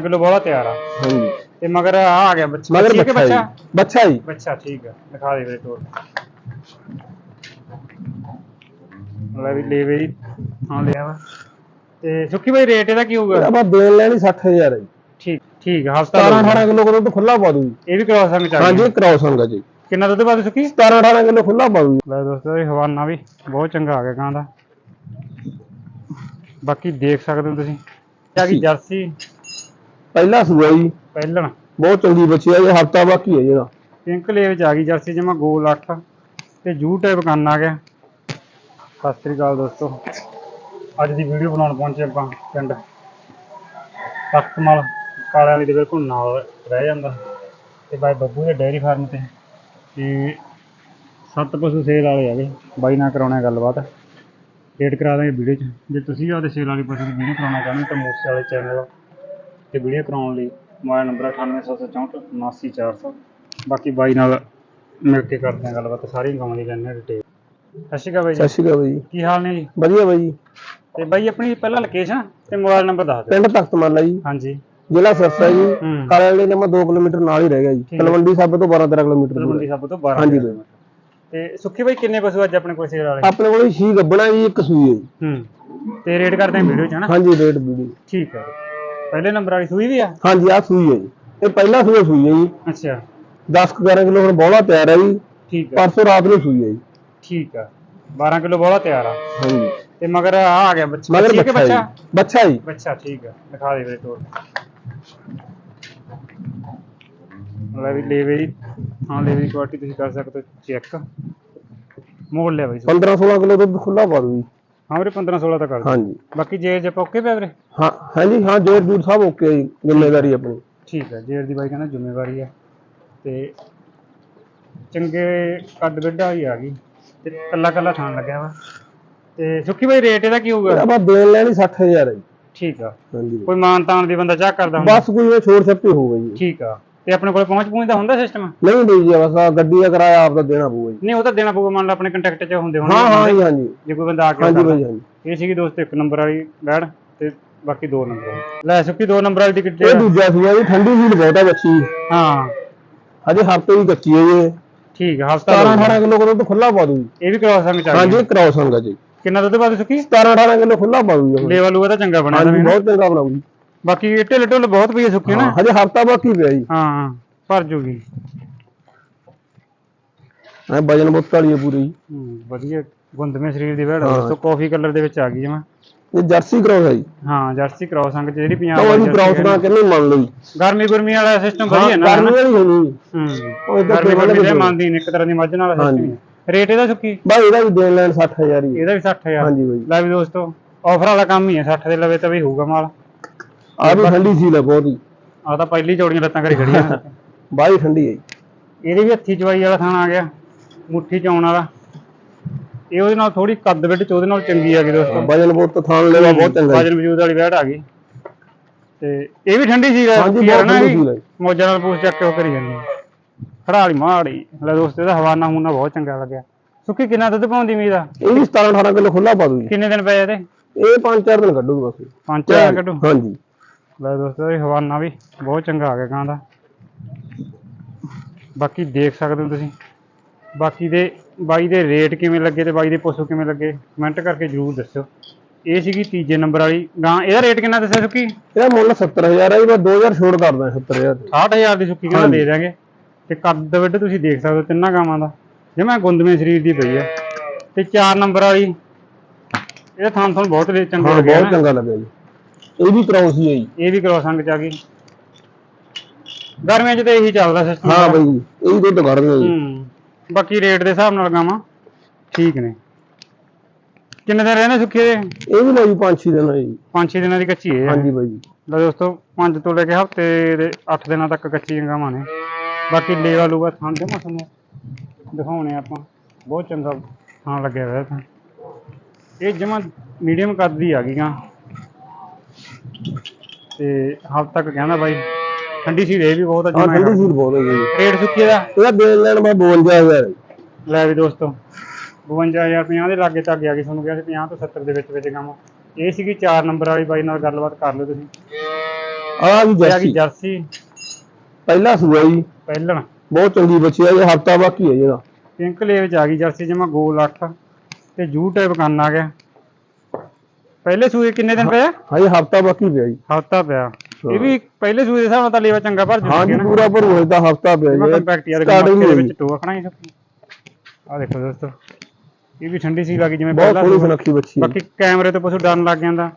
Kilo ਬੋਲਾ ਤਿਆਰ ਆ। ਹਾਂਜੀ। ਤੇ ਮਗਰ ਆ ਆ ਗਿਆ ਬੱਚਾ। ਮਗਰ ਬੱਚੀ ਹੈ ਕਿ ਬੱਚਾ ਬੱਚਾ ਜੀ। ਬੱਚਾ? ਜੀ। ਬੱਚਾ ਠੀਕ ਆ। ਦਿਖਾ ਦੇ ਵੀਰੇ ਤੋੜ ਲੈ ਵੀ ਲੈ ਵੀ ਹਾਂ ਲਿਆ ਵਾ। ਤੇ ਸੁੱਕੀ ਬਾਈ ਰੇਟ ਇਹਦਾ ਕੀ ਹੋਊਗਾ? ਆਪਾਂ ਦੇਣ ਲੈਣੀ 60000 ਹੈ ਜੀ। ਠੀਕ ਠੀਕ ਆ ਹਫਤਾ 17 18 ਕਿਲੋ ਕੋਲ ਤਾਂ ਖੁੱਲਾ ਪਾ ਦੂ ਜੀ ਇਹ ਵੀ ਕਰਾਸ ਸੰਗ ਚੱਲ ਹਾਂਜੀ ਕ੍ਰਾਸ ਹੋਊਗਾ ਜੀ। ਕਿੰਨਾ ਦੁੱਧ ਬਾਅਦ ਸੁੱਕੀ 17 18 ਕਿਲੋ ਖੁੱਲਾ ਪਾ ਦੂ ਲੈ ਦੋਸਤੋ ਇਹ ਹਵਾਨਾ ਵੀ ਬਹੁਤ ਚੰਗਾ ਆ ਗਿਆ ਗਾਂ ਦਾ। ਬਾਕੀ ਦੇਖ ਸਕਦੇ ਹੋ ਤੁਸੀਂ। ਆ ਗਈ ਜਰਸੀ। ਪਹਿਲਾ ਸੂਆ ਜੀ। ਪਹਿਲਣ। ਬਹੁਤ ਚੰਗੀ ਬੱਚੀ ਹੈ ਇਹ ਹਫਤਾ ਬਾਕੀ ਹੈ ਜਿਹਦਾ ਪਿੰਕ ਲੇ ਵਿੱਚ ਆ ਗਈ ਜਰਸੀ ਜਮਾ ਗੋਲ 8 ਤੇ ਜੂ ਟਾਈਪ ਕੰਨ ਆ ਗਿਆ। ਸਤਿ ਸ੍ਰੀ ਅਕਾਲ ਦੋਸਤੋ। ਅੱਜ ਦੀ ਵੀਡੀਓ ਬਣਾਉਣ ਪਹੁੰਚੇ ਆਪਾਂ ਪਿੰਡ। ਤਖਤਮਲ ਕਾਲਿਆਂ ਦੇ ਬਿਲਕੁਲ ਨਾਲ ਰਹਿ ਜਾਂਦਾ। ਤੇ ਬਾਈ ਬੱਬੂ ਦੇ ਡੇਅਰੀ ਫਾਰਮ ਤੇ। ਤੇ ਸੱਤ ਪਸ਼ੂ ਸੇਲ ਵਾਲੇ ਹੈਗੇ। ਬਾਈ ਨਾਲ ਕਰਾਉਣਾ ਗੱਲਬਾਤ। ਰੇਟ ਕਰਾ ਦਾਂਗੇ ਵੀਡੀਓ 'ਚ। ਜੇ ਤੁਸੀਂ ਵੀ ਆਪਦੇ ਸੇਲ ਵਾਲੀ ਪਸ਼ੂ ਦੀ ਵੀਡੀਓ ਕਰਾਉਣਾ ਚਾਹੁੰਦੇ ਤਾਂ ਮੂਸੇ ਵਾਲੇ ਚੈਨਲ ਤੇ ਵੀਡੀਓ ਕਰਾਉਣ ਲਈ ਮੋਬਾਈਲ ਨੰਬਰ 98764 79400 ਬਾਕੀ ਬਾਈ ਨਾਲ ਮਿਲ ਕੇ ਕਰਦੇ ਹਾਂ ਗੱਲਬਾਤ ਸਾਰੀ ਗਾਉਂ ਦੀ ਲੈਣੇ ਡਿਟੇਲ ਸਤਿ ਸ਼੍ਰੀ ਅਕਾਲ ਬਾਈ ਸਤਿ ਜੀ ਸ਼੍ਰੀ ਅਕਾਲ ਜੀ। ਕੀ ਹਾਲ ਨੇ ਜੀ? ਵਧੀਆ ਬਾਈ ਜੀ। ਤੇ ਬਾਈ ਆਪਣੀ ਪਹਿਲਾਂ ਲੋਕੇਸ਼ਨ ਤੇ ਮੋਬਾਈਲ ਨੰਬਰ ਦੱਸ ਦਿਓ। ਪਿੰਡ ਤਖਤ ਮਾਲਾ ਜੀ। ਹਾਂਜੀ। ਜ਼ਿਲ੍ਹਾ ਸਿਰਸਾ ਜੀ। ਹੂੰ। ਕਾਲੇ ਵਾਲੇ ਨੇ ਮੈਂ 2 ਕਿਲੋਮੀਟਰ ਨਾਲ ਹੀ ਰਹਿ ਗਿਆ ਜੀ। ਠੀਕ ਹੈ। ਤਲਵੰਡੀ ਸਾਬੇ ਤੋਂ 12 13 ਕਿਲੋਮੀਟਰ ਦੂਰ ਤਲਵੰਡੀ। ਸਾਬੋ ਤੋਂ 12 ਹਾਂਜੀ ਕਿਲੋਮੀਟਰ। ਤੇ ਸੁੱਖੀ ਬਾਈ ਕਿੰਨੇ ਪਸ਼ੂ ਅੱਜ ਆਪਣੇ ਕੋਲ ਸੇਲ ਵਾਲੇ? ਆਪਣੇ ਕੋਲ ਛੀ ਗੱਬਣਾ ਜੀ ਇੱਕ ਸੂਈ ਹੈ ਜੀ। ਹੂੰ। ਤੇ ਰੇਟ ਕਰਦੇ ਹਾਂ ਵੀਡੀਓ 'ਚ ਹਨਾ? ਹਾਂਜੀ ਰੇਟ ਵੀਡੀਓ। ਠੀਕ ਹੈ। ਪਹਿਲੇ ਨੰਬਰ ਵਾਲੀ ਸੂਈ ਵੀ ਆ? ਹਾਂਜੀ ਆ ਸੂਈ ਹੈ ਜੀ। ਇਹ ਪਹਿਲਾ ਸੂਆ ਸੂਈ ਹੈ ਜੀ। ਅੱਛਾ। 10 11 ਕਿਲੋ ਹੁਣ ਬੋਲਾ ਤਿਆਰ ਹੈ ਜੀ। ਠੀਕ ਆ। ਪਰਸੋਂ ਰਾਤ ਨੂੰ ਸੂਈ ਹੈ ਜੀ। ਠੀਕ ਆ। 12 ਕਿਲੋ ਬੋਲਾ ਤਿਆਰ ਆ। ਹਾਂਜੀ। ਤੇ ਮਗਰ ਆ ਆ ਗਿਆ ਬੱਚਾ। ਮਗਰ ਬੱਚੀ ਹੈ ਕਿ ਬੱਚਾ ਬੱਚਾ? ਜੀ। ਬੱਚਾ ਠੀਕ ਆ। ਦਿਖਾ ਦੇ ਵੀਰੇ ਤੋੜ। ਲੈ ਵੀ ਲੈ ਵੀ। ਹਾਂ ਲੈ ਵੀ ਕੁਆਲਿਟੀ ਤੁਸੀਂ ਕਰ ਸਕਦੇ ਚੈੱਕ ਮੋੜ ਲਿਆ ਬਾਈ ਸੋ 15 16 ਕਿਲੋ ਦੁੱਧ ਖੁੱਲਾ ਪਾ ਦੂ ਜੀ। ਹਾਂ ਵੀਰੇ 15 16 ਤਾਂ ਕਰ ਦਿਓ। ਹਾਂਜੀ। ਬਾਕੀ ਜੇ ਜੇ ਪੋਕੇ ਪਿਆ ਵੀਰੇ? ਹਾਂ ਹਾਂਜੀ ਹਾਂ ਜੋਰ ਜੂਰ ਸਭ ਓਕੇ ਜੀ ਜ਼ਿੰਮੇਵਾਰੀ ਆਪਣੀ। ਠੀਕ ਹੈ ਜੇਰ ਦੀ ਬਾਈ ਕਹਿੰਦਾ ਜ਼ਿੰਮੇਵਾਰੀ ਹੈ ਤੇ ਚੰਗੇ ਕੱਦ ਗੱਡਾ ਹੀ ਆ ਗਈ। ਤੇ ਕੱਲਾ ਕੱਲਾ ਥਾਣ ਲੱਗਿਆ ਵਾ। ਤੇ ਸੁੱਕੀ ਬਾਈ ਰੇਟ ਇਹਦਾ ਕੀ ਹੋਊਗਾ? ਆਪਾਂ ਦੇਣ ਲੈਣੀ 60000 ਹੈ ਜੀ। ਠੀਕ ਆ। ਹਾਂਜੀ। ਕੋਈ ਮਾਨ ਤਾਨ ਦੀ ਬੰਦਾ ਚਾਹ ਕਰਦਾ ਹੁੰਦਾ। ਬਸ ਕੋਈ ਇਹ ਛੋੜ ਛੱਪੀ ਹੋਊਗਾ ਜੀ। ਠੀਕ ਆ। ਤੇ ਆਪਣੇ ਕੋਲ ਪਹੁੰਚ ਪਹੁੰਚ ਦਾ ਹੁੰਦਾ ਸਿਸਟਮ ਨਹੀਂ ਨਹੀਂ ਜੀ ਬਸ ਆਹ ਗੱਡੀ ਦਾ ਕਿਰਾਇਆ ਆਪ ਦਾ ਦੇਣਾ ਪਊਗਾ ਜੀ। ਨਹੀਂ ਉਹ ਤਾਂ ਦੇਣਾ ਪਊਗਾ ਮੰਨ ਲਓ ਆਪਣੇ ਕੰਟੈਕਟ 'ਚ ਹੁੰਦੇ ਹਾਂ ਹਾਂ ਹੋਣਗੇ ਜੀ ਹਾਂਜੀ ਜੇ। ਕੋਈ ਬੰਦਾ ਆ ਕੇ ਹਾਂਜੀ। ਬਾਈ ਹਾਂਜੀ। ਇਹ ਸੀਗੀ ਦੋਸਤ ਇੱਕ ਨੰਬਰ ਵਾਲੀ ਬੈੜ ਤੇ ਬਾਕੀ ਦੋ ਨੰਬਰ ਵਾਲੀ। ਲੈ ਸੁੱਕੀ ਦੋ ਨੰਬਰ ਵਾਲੀ ਦੀ ਇਹ ਦੂਜਾ ਸੂਆ ਜੀ ਠੰਡੀ ਸੀਲ ਬਹੁਤ ਹੈ ਬੱਚੀ। ਹਾਂ। ਅਜੇ ਹਫ਼ਤੇ ਦੀ ਕੱਚੀ ਹੈ ਜੀ ਠੀਕ ਆ ਹਫਤਾ 17 18 ਕਿਲੋ ਕੋਲ ਤਾਂ ਖੁੱਲਾ ਪਾ ਦੂ ਜੀ। ਇਹ ਵੀ ਕਰਾਸ ਸੰਗ ਚੱਲ ਹਾਂਜੀ ਕ੍ਰਾਸ ਹੋਊਗਾ ਜੀ। ਕਿੰਨਾ ਦੁੱਧ ਬਾਦ ਸੁੱਕੀ? 17 18 ਕਿਲੋ ਖੁੱਲਾ ਪਾ ਦੂ ਜੀ। ਲੇਵਲ ਉਹ ਤਾਂ ਚੰਗਾ ਬਣਿਆ ਹਾਂਜੀ ਬਹੁਤ ਚੰਗਾ ਬਣਾਉ ਜੀ। ਬਾਕੀ ਢਿੱਲ ਢੁੱਲ ਬਹੁਤ ਪਈ ਆ ਸੁੱਕੀ ਨਾ। ਹਾਂ, ਹਜੇ ਹਫਤਾ ਬਾਕੀ ਪਿਆ ਜੀ। ਹਾਂ ਭਰ ਜੂਗੀ। ਐ ਵਜਨ ਬੁੱਤ ਵਾਲੀ ਹੈ ਪੂਰੀ ਜੀ। ਹੂੰ, ਵਧੀਆ ਗੁੰਦਵੇਂ ਸਰੀਰ ਦੀ ਹਾਂ। ਦੋਸਤੋ ਕਾਫੀ ਕਲਰ ਦੇ ਵਿੱਚ ਆ ਗਈ ਜਮਾ ਇਹ ਜਰਸੀ ਕ੍ਰਾਸ ਹੈ ਜੀ। ਹਾਂ ਜਰਸੀ ਕ੍ਰਾਸ ਸੰਗ ਚ ਜਿਹੜੀ ਪੰਜਾਬ ਉਹ ਵਾਲੀ ਜੀ ਕ੍ਰਾਸ jersey ਨਾ ਕਿੰਨੇ ਮੰਨ ਲਓ ਜੀ ਗਰਮੀ ਗੁਰਮੀ ਵਾਲਾ ਸਿਸਟਮ ਵਧੀਆ ਨਾ। ਗਰਮੀ ਵਾਲੀ ਹੋਣੀ। ਜੀ। ਹੂੰ ਉਹ ਇੱਧਰ ਗਰਮੀ ਗੁਰਮੀ ਦੇ ਮੰਨਦੀ ਨੀ ਇੱਕ ਤਰ੍ਹਾਂ ਦੀ ਮੱਝ ਨਾਲ ਹਾਂਜੀ। ਸਿਸਟਮ ਰੇਟ ਇਹਦਾ ਸੁੱਕੀ? ਬਾਈ ਇਹਦਾ ਵੀ ਦੇਣ ਲੈਣ 60000 ਹੀ ਹੈ। ਇਹਦਾ ਵੀ 60000 ਹਾਂਜੀ ਬਾਈ। ਲੈ ਵੀ ਦੋਸਤੋ ਆਫਰ ਵਾਲਾ ਕੰਮ ਹੀ ਹੈ 60 ਦੇ ਲਵੇ ਤਾਂ ਵੀ ਹੋਊਗਾ ਮਾਲ। ਆ ਵੀ ਠੰਡੀ ਸੀਲ ਹੈ ਬਹੁਤ। ਹੀ ਆ ਤਾਂ ਪਹਿਲੀ ਚੌੜੀਆਂ ਲੱਤਾਂ ਕਰੀ ਖੜੀਆਂ। ਬਾਈ ਠੰਡੀ ਹੈ ਜੀ। ਇਹਦੇ ਵੀ ਹੱਥੀ ਚਵਾਈ ਵਾਲਾ ਥਾਣਾ ਆ ਗਿਆ ਮੁੱਠੀ ਚ ਆਉਣ ਵਾਲਾ। ਇਹ ਉਹਦੇ ਨਾਲ ਥੋੜੀ ਕੱਦ ਵਿੱਚ ਉਹਦੇ ਨਾਲ ਚੰਗੀ ਆ ਗਈ ਦੋਸਤੋ। ਵਜਨ ਬੁੱਤ ਥਾਣ ਲੈਵਾ ਬਹੁਤ ਚੰਗਾ ਜੀ। ਵਜਨ ਵਜੂਦ ਵਾਲੀ ਬੈਠ ਆ ਗਈ। ਤੇ ਇਹ ਵੀ ਠੰਡੀ ਸੀ ਹਾਂਜੀ ਬਹੁਤ ਠੰਡੀ ਸੀਲ ਹੈ ਜੀ। ਮੋਜਾਂ ਨਾਲ ਪੂਛ ਚੱਕ ਕੇ ਉਹ ਕਰੀ ਜਾਂਦੀ। ਖੜਾ ਵਾਲੀ ਮਾੜੀ। ਲੈ ਦੋਸਤੋ ਇਹਦਾ ਹਵਾਨਾ ਹੂਨਾ ਬਹੁਤ ਚੰਗਾ ਲੱਗਿਆ। ਸੁੱਕੀ ਕਿੰਨਾ ਦੁੱਧ ਪਾਉਂਦੀ ਉਮੀਦ ਆ? ਇਹ ਵੀ 17 18 ਕਿਲੋ ਖੁੱਲਾ ਪਾ ਦੂ ਜੀ ਕਿੰਨੇ ਦਿਨ ਪਏ ਇਹਦੇ? ਇਹ 5-4 ਦਿਨ ਕੱਢੂਗਾ ਬਸ। ਪੰਜ ਚਾਰ ਕੱਢੂ? ਹਾਂਜੀ। ਲੈ ਦੋਸਤੋ ਇਹ ਹਵਾਨਾ ਵੀ ਬਹੁਤ ਚੰਗਾ ਆ ਗਿਆ ਗਾਂ ਦਾ। ਬਾਕੀ ਦੇਖ ਸਕਦੇ ਹੋ ਤੁਸੀਂ। ਬਾਕੀ ਦੇ ਬਾਈ ਦੇ ਰੇਟ ਕਿਵੇਂ ਲੱਗੇ ਤੇ ਬਾਈ ਦੇ ਪਸ਼ੂ ਕਿਵੇਂ ਲੱਗੇ ਕਮੈਂਟ ਕਰਕੇ ਜਰੂਰ ਦੱਸਿਓ। ਇਹ ਸੀਗੀ ਤੀਜੇ ਨੰਬਰ ਵਾਲੀ। ਗਾਂ ਇਹਦਾ ਰੇਟ ਕਿੰਨਾ ਦੱਸਿਆ ਸੁੱਕੀ? ਇਹਦਾ ਮੁੱਲ 70000 ਹੈ ਜੀ ਮੈਂ 2000 ਛੋੜ ਕਰਦਾ 70000 ਤੇ 60000 ਦੀ ਸੁੱਕੀ ਕਹਿੰਦਾ। ਦੇ ਦਾਂਗੇ ਤੇ ਕੱਦ ਵੱਡ ਤੁਸੀਂ ਦੇਖ ਸਕਦੇ ਹੋ ਤਿੰਨਾਂ ਗਾਵਾਂ ਦਾ। ਜਿਵੇਂ ਗੁੰਦਵੇਂ ਸਰੀਰ ਦੀ ਪਈ ਆ। ਤੇ ਚਾਰ ਨੰਬਰ ਵਾਲੀ ਇਹਦਾ ਥਾਂ ਤੁਹਾਨੂੰ ਬਹੁਤ ਚੰਗਾ ਲੱਗਿਆ ਬਹੁਤ ਚੰਗਾ ਲੱਗਿਆ ਜੀ। ਇਹ ਵੀ ਕ੍ਰਾਸ ਹੀ ਹੈ ਜੀ। ਇਹ ਵੀ ਕਰੋ ਸੰਗ ਚ ਆ ਗਈ। ਗਰਮੀਆਂ 'ਚ ਤਾਂ ਇਹੀ ਚੱਲਦਾ ਸਿਸਟਮ ਹਾਂ ਬਾਈ ਇਹ ਵੀ ਦੁੱਧ ਕੱਢਦੇ ਜੀ। ਹੂੰ ਬਾਕੀ ਰੇਟ ਦੇ ਹਿਸਾਬ ਨਾਲ ਗਾਵਾਂ ਠੀਕ ਨੇ। ਕਿੰਨੇ ਦਿਨ ਰਹਿੰਦੇ ਸੁੱਕੇ ਦੇ? ਇਹ ਵੀ ਲੈ ਜੀ 5-6 ਦਿਨ ਹੈ ਜੀ। 5-6 ਦਿਨਾਂ ਦੀ ਕੱਚੀ ਹੈ। ਹਾਂਜੀ ਬਾਈ ਜੀ। ਲਓ ਦੋਸਤੋ 5 ਤੋਂ ਲੈ ਕੇ ਹਫ਼ਤੇ ਦੇ 8 ਦਿਨਾਂ ਤੱਕ ਕੱਚੀਆਂ ਗਾਵਾਂ ਨੇ। ਬਾਕੀ ਲੇਵਾ ਲੂਗਾ ਥਾਂ ਦੇ ਮੌਸਮ ਨੂੰ ਦਿਖਾਉਣੇ ਆਪਾਂ। ਬਹੁਤ ਚੰਗਾ ਥਾਂ ਲੱਗਿਆ ਹੋਇਆ ਤਾਂ ਇਹ ਜਮਾ ਮੀਡੀਅਮ ਕੱਦ ਦੀ ਆ ਗਈ ਗਾਂ ਤੇ ਹਫ਼ਤੇ ਤੱਕ ਕਹਿੰਦਾ ਬਾਈ। ਠੰਡੀ ਸੀ ਰੇ ਵੀ ਬਹੁਤ ਆ ਹਾਂ ਠੰਡੀ ਸੀਲ ਬਹੁਤ ਹੈ ਜੀ। ਰੇਟ ਸੁੱਕੀ ਦਾ ਇਹਦਾ ਦੇਣ ਲੈਣ ਮੈਂ 52000 ਹੈ ਲੈ ਵੀ ਦੋਸਤੋ 52000 50 ਦੇ ਲਾਗੇ ਤੱਕ ਆ ਗਈ ਤੁਹਾਨੂੰ ਕਿਹਾ ਸੀ 50 ਤੋਂ 70 ਦੇ ਵਿੱਚ ਵਿੱਚ ਕੰਮ। ਇਹ ਸੀਗੀ 4 ਨੰਬਰ ਵਾਲੀ ਬਾਈ ਨਾਲ ਗੱਲਬਾਤ ਕਰ ਲਿਓ ਤੁਸੀਂ। ਆ ਇਹ ਗਈ ਜਰਸੀ। ਜਰਸੀ। ਪਹਿਲਾ ਸੂਆ ਜੀ। ਪਹਿਲਣ। ਬਹੁਤ ਚੰਗੀ ਬੱਚੀ ਆ ਇਹ ਹਫਤਾ ਬਾਕੀ ਹੈ ਜਿਹੜਾ ਪਿੰਕ ਲੇ ਵਿੱਚ ਆ ਗਈ ਜਰਸੀ ਜਮਾ ਗੋਲ ਅੱਖ। ਤੇ ਜੂ ਟਾਈਪ ਕੰਨ ਆ ਗਿਆ। ਪਹਿਲੇ ਸੂਏ ਕਿੰਨੇ ਦਿਨ ਪਿਆ? ਹਜੇ ਹਫਤਾ ਬਾਕੀ ਪਿਆ ਜੀ। ਹਫਤਾ ਪਿਆ। ਇਹ ਵੀ ਪਹਿਲੇ ਸੂਏ ਦੇ ਹਿਸਾਬ ਨਾਲ ਤਾਂ ਲੇਵਾ ਚੰਗਾ ਭਰ ਹਾਂ ਜੂਗਾ ਨਾ। ਪੂਰਾ ਭਰੂ ਹੋਏ ਤਾਂ ਹਫਤਾ ਪਿਆ ਜੀ। ਕੰਪੈਕਟ ਯਾਰ ਦੇ। ਵਿੱਚ ਟੋਆ ਖਣਾ ਹੀ ਆ ਦੇਖੋ ਦੋਸਤੋ ਇਹ ਵੀ ਠੰਡੀ ਸੀ ਲੱਗੀ ਜਿਵੇਂ ਬਹੁਤ ਪਹਿਲਾਂ ਸੂਆ। ਸੁਨੱਖੀ ਬੱਚੀ ਹੈ। ਬਾਕੀ ਕੈਮਰੇ ਤੋਂ ਪਸ਼ੂ ਡਰਨ ਲੱਗ ਜਾਂਦਾ।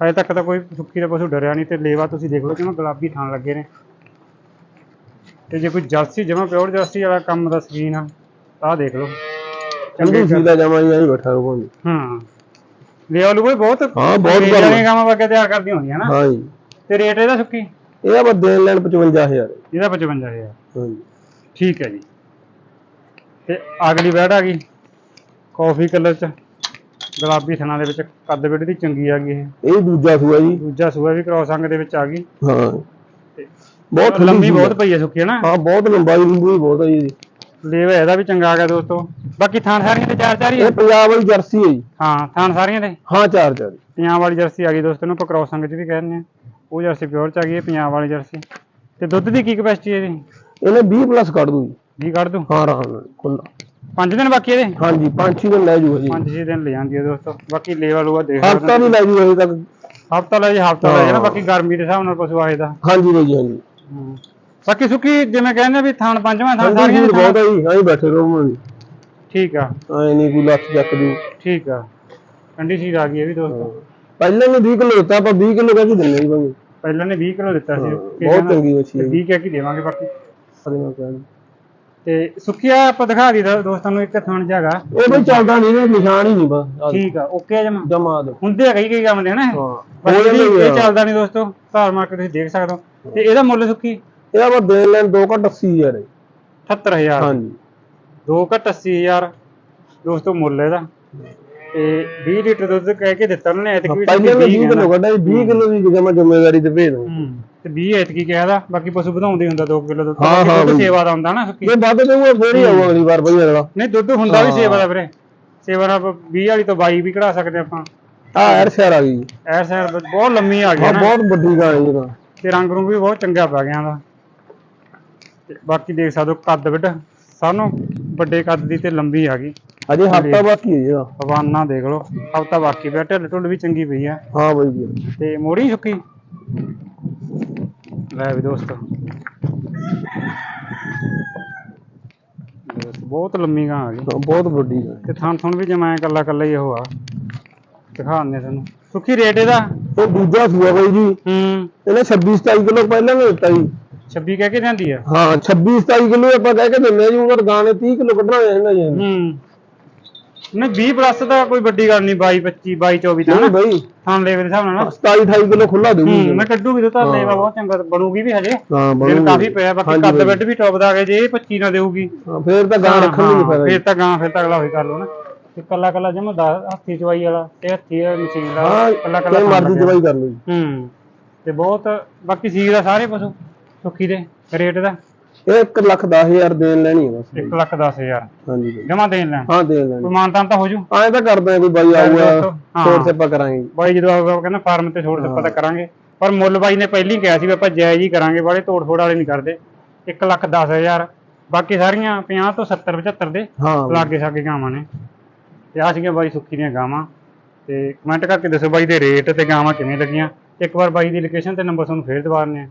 ਹਜੇ ਤੱਕ ਤਾਂ ਕੋਈ ਸੁੱਕੀ ਦਾ ਪਸ਼ੂ ਡਰਿਆ ਨਹੀਂ ਤੇ ਲੇਵਾ ਤੁਸੀਂ ਦੇਖ ਲਓ ਕਿਵੇਂ ਗੁਲਾਬੀ ਥਾਣ ਲੱਗੇ ਨੇ। ਤੇ ਜੇ ਕੋਈ ਜਰਸੀ ਜਮਾ ਪਿਓਰ ਜਰਸੀ ਵਾਲਾ ਕੰਮ ਦਾ ਸਕੀਨ ਆ ਤਾਂ ਦੇਖ ਲਓ। ਚੰਗੀ ਸੀ ਦਾ ਜਮਾ ਆਈ ਬੈਠਾ ਰੋ ਹਾਂ। ਲੇਵਾ ਲੂ ਬਹੁਤ ਹਾਂ, ਬਹੁਤ ਕੰਮ। ਵਾਲੀਆਂ ਗਾਵਾਂ ਵਰਗੇ ਤਿਆਰ ਕਰਦੀਆਂ ਹੁੰਦੀਆਂ ਨਾ। ਹਾਂ ਜੀ ਤੇ ਰੇਟ ਇਹਦਾ ਸੁੱਕੀ? ਇਹ ਆਪਾਂ ਦੇਣ ਲੈਣ 55000 ਇਹਦਾ 55000 ਹਾਂ ਜੀ ਠੀਕ ਹੈ ਜੀ। ਤੇ ਅਗਲੀ ਬੈਡ ਆ ਗਈ। ਕਾਫੀ ਕਲਰ ਚ। ਗੁਲਾਬੀ ਥਣਾ ਦੇ ਵਿੱਚ ਕੱਦ ਬੇੜ ਦੀ ਚੰਗੀ ਆ ਗਈ ਇਹ। ਇਹ ਦੂਜਾ ਸੂਆ ਜੀ। ਦੂਜਾ ਸੂਆ ਵੀ ਕ੍ਰੋਸ ਅੰਗ ਦੇ ਵਿੱਚ ਆ ਗਈ। ਹਾਂ। ਬਹੁਤ ਲੰਬੀ। ਬਹੁਤ ਪਈ ਹੈ ਸੁੱਕੀ ਹੈ ਨਾ। ਹਾਂ ਬਹੁਤ ਲੰਬਾਈ ਲੰਬੂਈ ਬਹੁਤ ਹੈ ਜੀ। ਇਹਦੀ। ਲੇਵਾ ਇਹਦਾ ਵੀ ਚੰਗਾ ਆ ਗਿਆ ਦੋਸਤੋ। ਬਾਕੀ ਥਾਣ ਸਾਰੀਆਂ ਦੇ ਚਾਰ ਚਾਰ ਹੀ ਆ। ਇਹ ਪੰਜਾਬ ਵਾਲੀ ਜਰਸੀ ਹੈ ਜੀ। ਹਾਂ ਥਾਣ ਸਾਰੀਆਂ ਦੇ। ਹਾਂ ਚਾਰ ਚਾਰ ਪੰਜਾਬ ਵਾਲੀ ਜਰਸੀ ਆ ਗਈ ਦੋਸਤੋ ਨੂੰ ਆਪਾਂ ਕ੍ਰੋਸ ਚ ਵੀ ਕਹਿੰਦੇ ਆ ਉਹ ਜਰਸੀ ਪਿਓਰ ਚ ਆ ਗਈ ਹੈ ਪੰਜਾਬ ਵਾਲੀ ਜਰਸੀ। ਤੇ ਦੁੱਧ ਦੀ ਕੀ ਕਪੈਸਿਟੀ ਹੈ ਇਹਦੀ? ਇਹਨੇ 20 ਪਲੱਸ ਕੱਢ ਦੂ ਜੀ। ਕੱਢ ਦੂੰ ਹਾਂ ਆਰਾਮ ਨਾਲ ਖੁੱਲਾ ਪੰਜ ਦਿਨ ਬਾਕੀ ਇਹਦੇ? ਹਾਂਜੀ ਪੰਜ ਛੇ ਦਿਨ ਲੈ ਜੂਗਾ ਜੀ। ਪੰਜ ਛੇ ਦਿਨ ਲੈ ਜਾਂਦੀ ਹੈ ਦੋਸਤੋ। ਬਾਕੀ ਲੇਵਾ ਲੂਆ ਦੇਖ ਹਫਤਾ ਵੀ ਲੈ ਜੂ ਅਜੇ ਤੱਕ। ਹਫਤਾ ਲੈ ਜੀ ਹਫਤਾ ਲੈ ਜਾਣਾ। ਬਾਕੀ ਗਰਮੀ ਦੇ ਹਿਸਾਬ ਨਾਲ ਪਸ਼ੂ ਆਏ ਦਾ। ਹਾਂਜੀ ਬਾਈ ਜੀ ਹਾਂਜੀ ਬਾਕੀ ਸੁੱਕੀ ਜਿਵੇਂ ਕਹਿੰਦੇ ਆ ਵੀ ਥਾਣ ਪੰਜਵਾਂ ਥਾਣ ਸਾਰੀਆਂ ਦੇ ਬਹੁਤ ਹੈ ਜੀ ਹਾਂ ਬੈਠੇ ਰਹੋ ਮੈਂ ਠੀਕ ਆ। ਐ ਨਹੀਂ ਕੋਈ ਲੱਤ ਚੱਕ ਦੂ ਠੀਕ ਆ। ਠੰਡੀ ਸੀਰ ਆ ਗਈ ਇਹ ਵੀ ਦੋਸਤੋ। ਪਹਿਲਾਂ ਨੇ 20 ਕਿਲੋ ਦਿੱਤਾ ਆਪਾਂ 20 ਕਿਲੋ ਕਹਿ ਕੇ ਦਿੰਨੇ ਜੀ ਬਾਈ ਪਹਿਲਾਂ ਨੇ 20 ਕਿਲੋ ਦਿੱਤਾ ਸੀ। ਬਹੁਤ ਚੰਗੀ ਬੱਚੀ ਹੈ ਜੀ 20 ਕਹਿ ਕੇ ਦੇਵਾਂਗੇ ਬਾਕੀ। ਸਾਰੇ ਮੈਂ ਕਹਿ ਤੇ ਸੁੱਕੀਆ ਆਪਾਂ ਦਿਖਾ ਦੀ ਦੋਸਤਾਂ ਨੂੰ ਇੱਕ ਥਾਣ ਜਗਾ ਇਹ ਬਈ ਚੱਲਦਾ ਨਹੀਂ ਇਹ ਨਿਸ਼ਾਨ ਹੀ ਨਹੀਂ ਬਸ। ਠੀਕ ਆ ਓਕੇ ਜਮਾ। ਜਮਾ ਦੋ ਹੁੰਦੇ ਆ ਕਈ ਕਈ ਕੰਮ ਦੇ ਨਾ ਹਾਂ। ਇਹ ਚੱਲਦਾ ਨਹੀਂ ਦੋਸਤੋ ਧਾਰ ਮਾਰ ਕੇ ਤੁਸੀਂ ਦੇਖ ਸਕਦੇ ਹੋ। ਤੇ ਇਹਦਾ ਮੁੱਲ ਸੁੱਕੀ? ਇਹ ਆਪਾਂ ਦੇਣ ਲੈਣ 2 ਘੱਟ 80000 ਹੈ। 78000 ਹਾਂਜੀ। 2 ਘੱਟ 80000 ਦੋਸਤੋ ਮੁੱਲ ਇਹਦਾ। ਤੇ 20 ਲੀਟਰ ਦੁੱਧ ਕਹਿ ਕੇ ਦਿੱਤਾ ਉਹਨਾਂ ਨੇ ਐਤਕੀ ਵੀ ਪਹਿਲੇ ਮੈਂ 20 ਕਹਿਣਾ। ਕਿਲੋ ਕੱਢਿਆ ਜੀ 20 ਕਿਲੋ ਦੀ ਜਮਾ ਜ਼ਿੰਮੇਵਾਰੀ ਤੇ ਭੇਜ ਦੂੰ ਤੇ 20 ਐਤਕੀ ਕਹਿਦਾ ਬਾਕੀ ਪਸ਼ੂ ਵਧਾਉਂਦੇ ਹੁੰਦਾ 2 ਕਿਲੋ ਦੁੱਧ। ਹਾਂ, ਬਾਕੀ। ਸੇਵਾ ਦਾ ਹੁੰਦਾ ਨਾ ਸੁੱਕੀ। ਇਹ ਵੱਧ ਦੇਊਗਾ ਫੇਰ ਹੀ ਆਊਗਾ ਅਗਲੀ ਵਾਰ ਬਈ ਅਗਲਾ ਨਹੀਂ ਦੁੱਧ ਹੁੰਦਾ ਵੀ। ਸੇਵਾ ਦਾ ਵੀਰੇ। ਸੇਵਾ ਨਾਲ ਆਪਾਂ 20 ਵਾਲੀ ਤੋਂ 22 ਵੀ ਕਢਾ ਸਕਦੇ ਆਪਾਂ। ਆ ਐਰ ਸ਼ਹਿਰ ਆ ਗਈ। ਐ ਸਾਈਡ ਬਹੁਤ ਲੰਮੀ ਆ ਗਈ ਬਹੁਤ ਵੱਡੀ ਗਾਂ ਹੈ ਜੀ ਤਾਂ। ਤੇ ਰੰਗ ਰੂੰਗ ਵੀ ਬਹੁਤ ਚੰਗਾ ਪੈ ਗਿਆ ਦਾ ਤੇ ਬਾਕੀ ਦੇਖ ਸਕਦੇ ਹੋ ਕੱਦ ਵਿੱਡ ਸਾਨੂੰ ਵੱਡੇ ਕੱਦ ਦੀ ਤੇ ਲੰਬੀ ਆ ਗਈ। ਅਜੇ ਹਫਤਾ ਬਾਕੀ ਹੈ ਜੀ ਇਹਦਾ। ਹਵਾਨਾ ਦੇਖ ਲਓ ਹਫਤਾ ਬਾਕੀ ਪਿਆ ਢਿੱਲ ਢੁੱਲ ਵੀ ਚੰਗੀ ਪਈ ਆ। ਹਾਂ ਬਾਈ ਜੀ। ਤੇ ਮੋੜੀ ਸੁੱਕੀ? ਲੈ ਵੀ ਦੋਸਤੋ। ਬਹੁਤ ਲੰਮੀ ਗਾਂ ਆ ਗਈ। ਬਹੁਤ ਵੱਡੀ ਗਾਂ। ਤੇ ਥਣ ਥਣ ਵੀ ਜਮਾਇਆ ਕੱਲਾ ਕੱਲਾ ਹੀ ਉਹ ਆ। ਦਿਖਾਉਂਦੇ ਤੁਹਾਨੂੰ। ਸੁੱਕੀ ਰੇਟ ਇਹਦਾ? ਇਹ ਦੂਜਾ ਸੂਆ ਬਾਈ ਜੀ। ਹੂੰ। ਇਹਨੇ 26 27 ਕਿਲੋ ਪਹਿਲਾਂ ਵੀ ਦਿੱਤਾ ਜੀ 26 ਕਹਿ ਕੇ ਜਾਂਦੀ ਆ? ਹਾਂ 26 27 ਕਿਲੋ ਆਪਾਂ ਕਹਿ ਕੇ ਦਿੰਦੇ ਆ ਜੀ ਉਹ ਗਾਂ ਨੇ 30 ਕਿਲੋ ਕੱਢਣਾ ਹੈ ਜੀ। ਹੂੰ। ਨਹੀਂ 20 ਪਲੱਸ ਦਾ ਕੋਈ ਵੱਡੀ ਗੱਲ ਨਹੀਂ 22 25 22 24 ਦਾ ਨਹੀਂ ਨਾ। ਬਾਈ। ਥਣ ਲੈਵੇ ਦੇ ਹਿਸਾਬ ਨਾਲ ਨਾ। 27 28 ਕਿਲੋ ਖੁੱਲਾ ਦੇਊਗੀ ਹੂੰ ਮੈਂ ਕੱਢੂਗੀ ਤਾਂ ਤਾਂ ਲੈਵਾ ਬਹੁਤ ਚੰਗਾ ਬਣੂਗੀ ਵੀ ਹਜੇ। ਹਾਂ ਬਣੂਗੀ। ਕਾਫੀ ਪਿਆ ਬਾਕੀ ਕੱਦ। ਬੈੱਡ ਵੀ ਟੌਪ ਦਾ ਆ ਗਿਆ ਜੇ ਇਹ 25 ਨਾ ਦੇਊਗੀ। ਹਾਂ ਫੇਰ ਤਾਂ ਗਾਂ ਹਾਂ, ਰੱਖਣ ਨਹੀਂ ਹਾਂ, ਫਾਇਦਾ ਫਿਰ। ਤਾਂ ਗਾਂ ਫਿਰ ਤਾਂ ਅਗਲਾ ਹੋਈ ਕਰ ਲਓ ਨਾ। ਤੇ ਕੱਲਾ ਕੱਲਾ ਜਮਾ ਹੱਥੀ ਚਵਾਈ ਵਾਲਾ ਤੇ ਹੱਥੀ ਮਸ਼ੀਨ ਦਾ ਹਾਂ ਕੱਲਾ ਕੱਲਾ ਮਰਜ਼ੀ। ਦਵਾਈ ਕਰ ਲਓ ਜੀ। ਹੂੰ ਤੇ ਬਹੁਤ ਬਾਕੀ ਸੀਰ ਦਾ ਸਾਰੇ ਪਸ਼ੂ। ਸੁੱਖੀ ਦੇ ਰੇਟ ਦਾ? ਇਹ 1 ਲੱਖ 10000 ਦੇਣ ਲੈਣੀ ਹੈ ਬਸ 1 ਲੱਖ 10000 ਹਾਂਜੀ ਬਾਈ। ਜਮਾ ਦੇਣ ਲੈਣ? ਹਾਂ ਦੇਣ ਲੈਣੀ। ਮਾਨਤਾਨ ਤਾਂ ਹੋ ਜੂ ਐਂ ਤਾਂ ਕਰਦੇ ਆ ਕੋਈ ਬਾਈ ਆਊਗਾ ਹਾਂ। ਛੋੜ ਸੇਪਾ ਕਰਾਂਗੇ। ਜੀ। ਬਾਈ ਜਦੋਂ ਆਊਗਾ ਉਹ ਕਹਿੰਦਾ ਫਾਰਮ ਤੇ ਛੋੜ ਸੱਪਾ ਤਾਂ ਕਰਾਂਗੇ। ਪਰ ਮੁੱਲ ਬਾਈ ਨੇ ਪਹਿਲੀ ਕਿਹਾ ਸੀ ਵੀ ਆਪਾਂ ਜਾਇਜ਼ ਹੀ ਕਰਾਂਗੇ ਬਾਲੇ ਤੋੜ ਫੋੜ ਵਾਲੇ ਨਹੀਂ ਕਰਦੇ। 1 ਲੱਖ 10000 ਬਾਕੀ ਸਾਰੀਆਂ 50 ਤੋਂ 70 75 ਦੇ ਹਾਂ ਲਾਗੇ ਸਾਗੇ ਗਾਵਾਂ ਨੇ। ਤੇ ਆ ਸੀਗੀਆਂ ਬਾਈ ਸੁੱਖੀ ਦੀਆਂ ਗਾਵਾਂ। ਤੇ ਕਮੈਂਟ ਕਰਕੇ ਦੱਸੋ ਬਾਈ ਦੇ ਰੇਟ ਤੇ ਗਾਵਾਂ ਕਿਵੇਂ ਲੱਗੀਆਂ। ਇੱਕ ਵਾਰ ਬਾਈ ਦੀ ਲੋਕੇਸ਼ਨ ਤੇ ਨੰਬਰ ਤੁਹਾਨੂੰ ਫੇਰ ਦਵਾਰਨੇ ਆ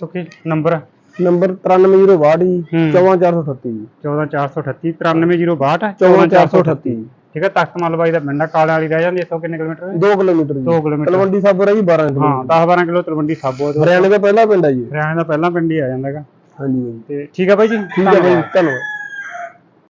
ਸੁੱਖੀ ਨੰਬਰ ਨੰਬਰ 93062 ਜੀ ਹੂੰ। 14438 ਜੀ 14038 93062 14438 ਜੀ ਠੀਕ ਹੈ ਤਖਤ ਮਲ ਬਾਈ ਦਾ ਪਿੰਡ ਆ ਕਾਲੇ ਵਾਲੀ ਰਹਿ ਜਾਂਦੀ ਇੱਥੋਂ ਕਿੰਨੇ ਕਿਲੋਮੀਟਰ? 2 ਕਿਲੋਮੀਟਰ ਜੀ। ਦੋ ਕਿਲੋਮੀਟਰ। ਤਲਵੰਡੀ ਸਾਬੋ ਰਹੀ 12 ਹਾਂ ਕਿਲੋਮੀਟਰ। 10 12 ਕਿਲੋ ਤਲਵੰਡੀ ਸਾਬੋ ਤੋਂ ਹਰਿਆਣੇ ਦਾ ਪਹਿਲਾ ਪਿੰਡ ਹੈ ਜੀ ਹਰਿਆਣਾ ਦਾ ਪਹਿਲਾ ਪਿੰਡ ਹੀ ਆ ਜਾਂਦਾ ਹੈਗਾ। ਹਾਂਜੀ ਬਾਈ ਤੇ ਠੀਕ ਹੈ ਬਾਈ ਜੀ ਠੀਕ ਹੈ ਬਾਈ ਧੰਨਵਾਦ।